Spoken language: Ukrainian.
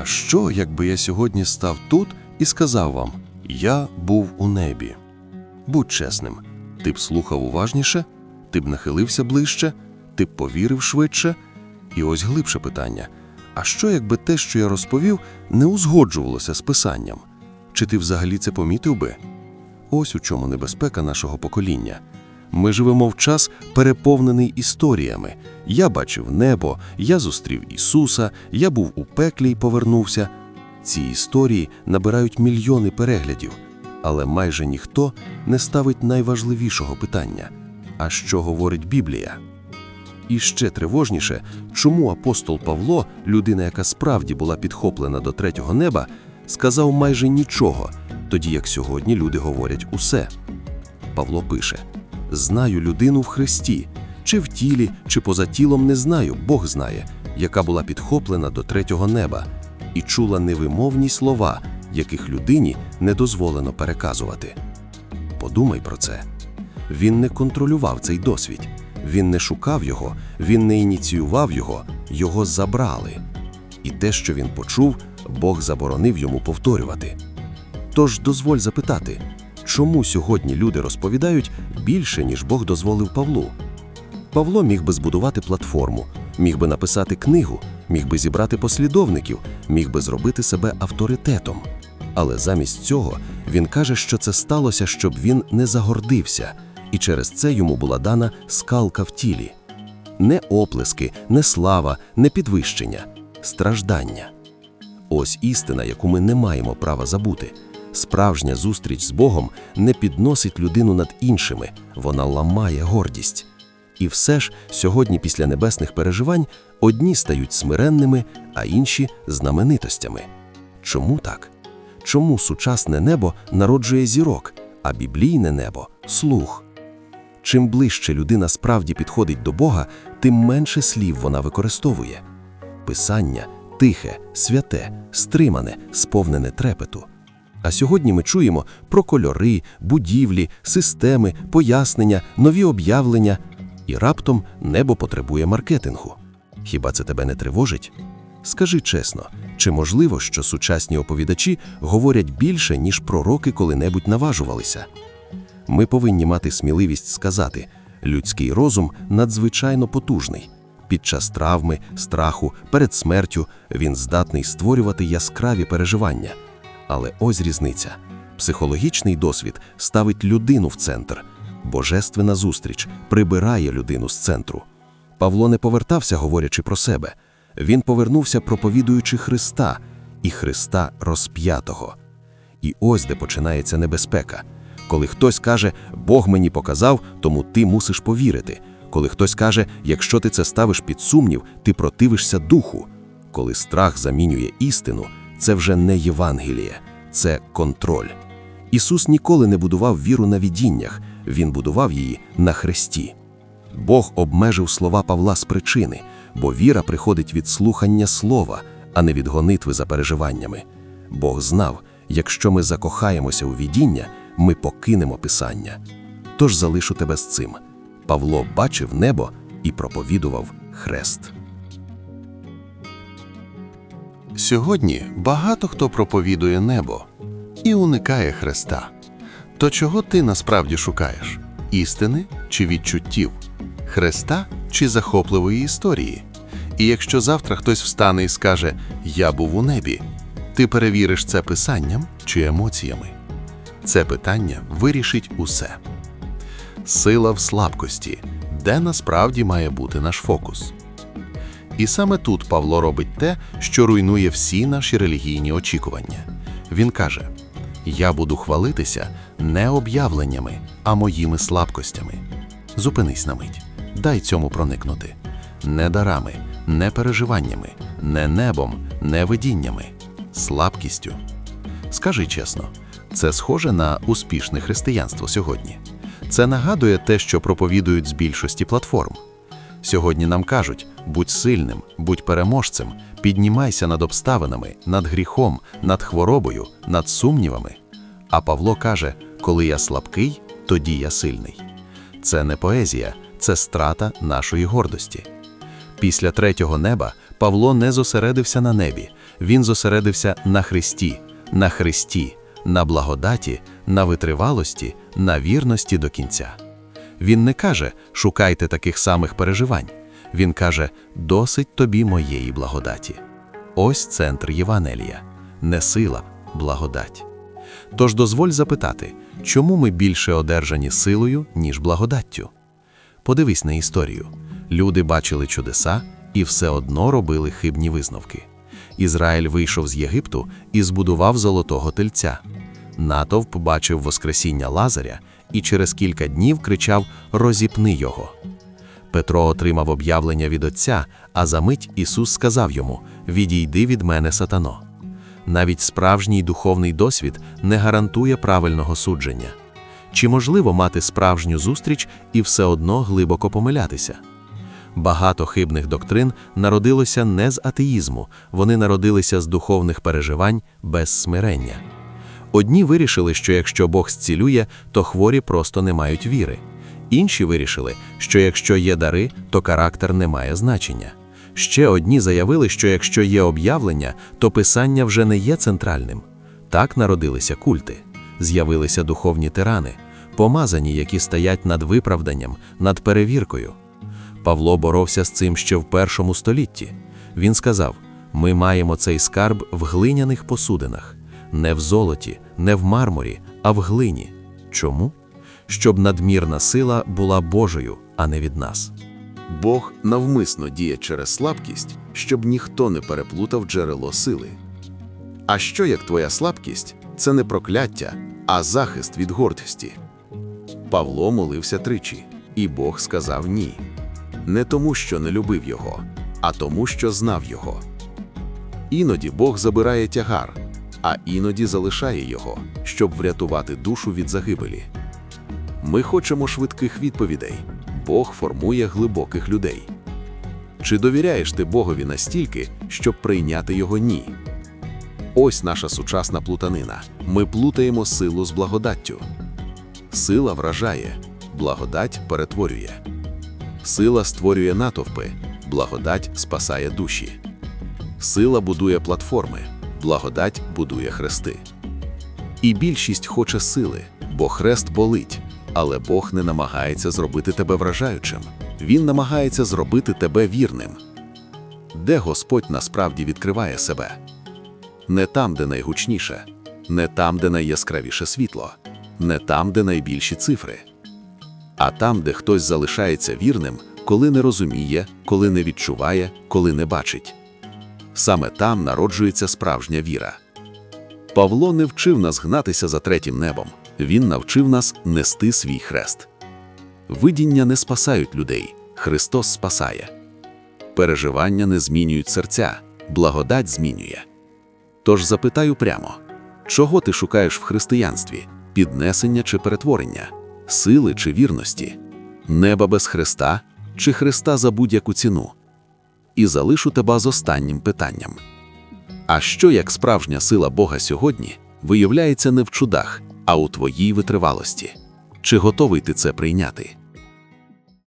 А що, якби я сьогодні став тут і сказав вам: Я був у небі? Будь чесним, ти б слухав уважніше, ти б нахилився ближче, ти б повірив швидше. І ось глибше питання: а що, якби те, що я розповів, не узгоджувалося з писанням? Чи ти взагалі це помітив би? Ось у чому небезпека нашого покоління. Ми живемо в час, переповнений історіями. Я бачив небо, я зустрів Ісуса, я був у пеклі й повернувся. Ці історії набирають мільйони переглядів, але майже ніхто не ставить найважливішого питання: а що говорить Біблія? І ще тривожніше, чому апостол Павло, людина, яка справді була підхоплена до третього неба, сказав майже нічого, тоді як сьогодні люди говорять усе. Павло пише: Знаю людину в Христі, чи в тілі, чи поза тілом не знаю, Бог знає, яка була підхоплена до третього неба, і чула невимовні слова, яких людині не дозволено переказувати. Подумай про це. Він не контролював цей досвід, він не шукав його, він не ініціював його, його забрали. І те, що він почув, Бог заборонив йому повторювати. Тож дозволь запитати, чому сьогодні люди розповідають більше, ніж Бог дозволив Павлу? Павло міг би збудувати платформу, міг би написати книгу, міг би зібрати послідовників, міг би зробити себе авторитетом. Але замість цього він каже, що це сталося, щоб він не загордився, і через це йому була дана скалка в тілі. Не оплески, не слава, не підвищення, страждання. Ось істина, яку ми не маємо права забути. Справжня зустріч з Богом не підносить людину над іншими, вона ламає гордість. І все ж сьогодні, після небесних переживань, одні стають смиренними, а інші знаменитостями. Чому так? Чому сучасне небо народжує зірок, а біблійне небо слух? Чим ближче людина справді підходить до Бога, тим менше слів вона використовує. Писання тихе, святе, стримане, сповнене трепету. А сьогодні ми чуємо про кольори, будівлі, системи, пояснення, нові об'явлення, і раптом небо потребує маркетингу. Хіба це тебе не тривожить? Скажи чесно, чи можливо, що сучасні оповідачі говорять більше, ніж пророки коли-небудь наважувалися? Ми повинні мати сміливість сказати: людський розум надзвичайно потужний. Під час травми, страху, перед смертю він здатний створювати яскраві переживання. Але ось різниця: психологічний досвід ставить людину в центр, божественна зустріч прибирає людину з центру. Павло не повертався, говорячи про себе. Він повернувся, проповідуючи Христа і Христа розп'ятого. І ось де починається небезпека. Коли хтось каже, Бог мені показав, тому ти мусиш повірити. Коли хтось каже, якщо ти це ставиш під сумнів, ти противишся духу. Коли страх замінює істину, це вже не Євангеліє, це контроль. Ісус ніколи не будував віру на відіннях, Він будував її на хресті. Бог обмежив слова Павла з причини, бо віра приходить від слухання слова, а не від гонитви за переживаннями. Бог знав, якщо ми закохаємося у відіння, ми покинемо Писання. Тож залишу тебе з цим. Павло бачив небо і проповідував хрест. Сьогодні багато хто проповідує небо і уникає хреста. То чого ти насправді шукаєш? Істини чи відчуттів? Хреста чи захопливої історії? І якщо завтра хтось встане і скаже Я був у небі, ти перевіриш це писанням чи емоціями? Це питання вирішить усе. Сила в слабкості, де насправді має бути наш фокус. І саме тут Павло робить те, що руйнує всі наші релігійні очікування. Він каже: Я буду хвалитися не об'явленнями, а моїми слабкостями. Зупинись на мить, дай цьому проникнути. Не дарами, не переживаннями, не небом, не видіннями, слабкістю. Скажи чесно, це схоже на успішне християнство сьогодні. Це нагадує те, що проповідують з більшості платформ. Сьогодні нам кажуть: будь сильним, будь переможцем, піднімайся над обставинами, над гріхом, над хворобою, над сумнівами. А Павло каже: коли я слабкий, тоді я сильний. Це не поезія, це страта нашої гордості. Після третього неба Павло не зосередився на небі, Він зосередився на Христі, на Христі, на благодаті, на витривалості, на вірності до кінця. Він не каже шукайте таких самих переживань. Він каже досить тобі моєї благодаті. Ось центр Євангелія. Не сила, благодать. Тож дозволь запитати, чому ми більше одержані силою, ніж благодаттю? Подивись на історію. Люди бачили чудеса і все одно робили хибні висновки. Ізраїль вийшов з Єгипту і збудував золотого тельця. Натовп бачив Воскресіння Лазаря і через кілька днів кричав Розіпни його. Петро отримав об'явлення від Отця, а за мить Ісус сказав йому Відійди від мене, сатано. Навіть справжній духовний досвід не гарантує правильного судження. Чи можливо мати справжню зустріч і все одно глибоко помилятися? Багато хибних доктрин народилося не з атеїзму, вони народилися з духовних переживань без смирення. Одні вирішили, що якщо Бог зцілює, то хворі просто не мають віри. Інші вирішили, що якщо є дари, то характер не має значення. Ще одні заявили, що якщо є об'явлення, то писання вже не є центральним. Так народилися культи, з'явилися духовні тирани, помазані, які стоять над виправданням, над перевіркою. Павло боровся з цим ще в першому столітті. Він сказав: ми маємо цей скарб в глиняних посудинах, не в золоті, не в мармурі, а в глині. Чому? Щоб надмірна сила була Божою, а не від нас. Бог навмисно діє через слабкість, щоб ніхто не переплутав джерело сили. А що як твоя слабкість це не прокляття, а захист від гордості? Павло молився тричі, і Бог сказав ні. Не тому, що не любив його, а тому, що знав його. Іноді Бог забирає тягар, а іноді залишає його, щоб врятувати душу від загибелі. Ми хочемо швидких відповідей. Бог формує глибоких людей. Чи довіряєш ти Богові настільки, щоб прийняти його ні? Ось наша сучасна плутанина. Ми плутаємо силу з благодаттю. Сила вражає, благодать перетворює. Сила створює натовпи, благодать спасає душі. Сила будує платформи, благодать будує хрести. І більшість хоче сили, бо хрест болить, але Бог не намагається зробити тебе вражаючим. Він намагається зробити тебе вірним. Де Господь насправді відкриває себе? Не там, де найгучніше, не там, де найяскравіше світло, не там, де найбільші цифри, а там, де хтось залишається вірним, коли не розуміє, коли не відчуває, коли не бачить. Саме там народжується справжня віра. Павло не вчив нас гнатися за третім небом, він навчив нас нести свій хрест. Видіння не спасають людей, Христос спасає. Переживання не змінюють серця, благодать змінює. Тож запитаю прямо: чого ти шукаєш в християнстві піднесення чи перетворення, сили чи вірності, неба без Христа чи Христа за будь-яку ціну? І залишу тебе з останнім питанням. А що як справжня сила Бога сьогодні виявляється не в чудах, а у твоїй витривалості? Чи готовий ти це прийняти?